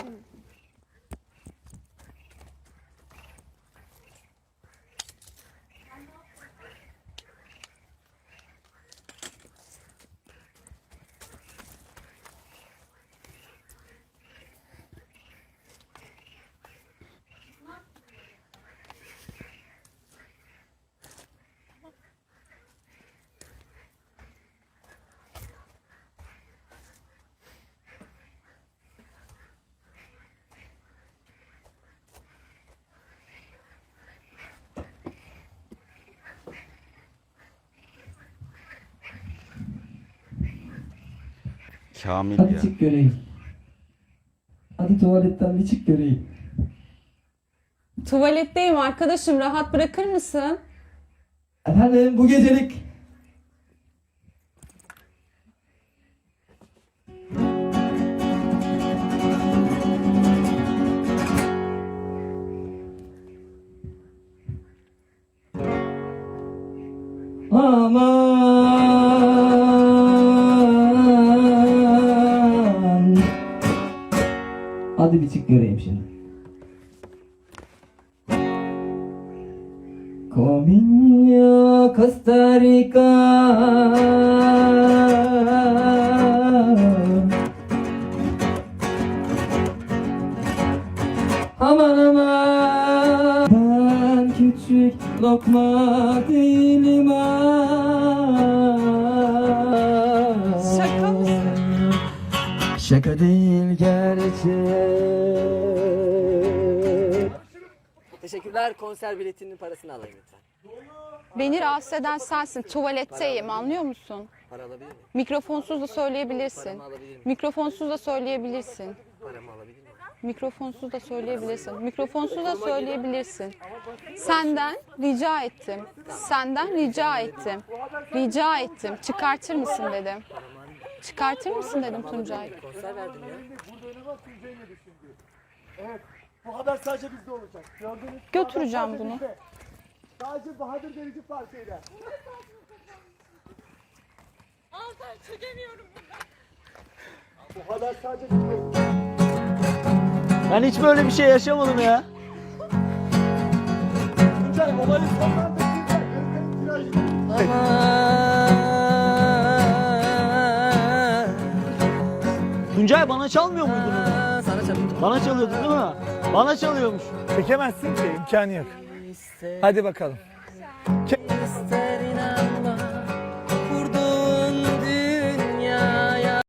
嗯。Kamil Hadi ya. çık göreyim. Hadi tuvaletten bir çık göreyim. Tuvaletteyim arkadaşım rahat bırakır mısın? Efendim bu gecelik. Aman. Hadi bir çık göreyim şimdi. Cominha Costa Rica Aman aman Ben küçük lokma değilim ah. Şaka değil gerçek Teşekkürler. Konser biletinin parasını alayım lütfen. Beni rahatsız eden sensin. Tuvaletteyim anlıyor musun? Para alabilir miyim? Mikrofonsuz da söyleyebilirsin. Mikrofonsuz da söyleyebilirsin. Paramı alabilir miyim? Mikrofonsuz da söyleyebilirsin. Mikrofonsuz da söyleyebilirsin. Senden rica ettim. Senden rica ettim. Rica ettim. Çıkartır mısın dedim. Çıkartır mısın dedim Tuncay. Konser verdim ya. Bu haber sadece bizde olacak. Gördünüz mü? Götüreceğim Sadece bunu. Sadece Bahadır verici parçayla. Bu haber sadece bizde. Ben hiç böyle bir şey yaşamadım ya. Tuncay olayı sondan da Tuncay. Tuncay bana çalmıyor muydu bunu? Aa, sana çarptım. Bana çalıyordu değil mi? Bana çalıyormuş. Çekemezsin ki imkanı yok. Hadi bakalım. Ke-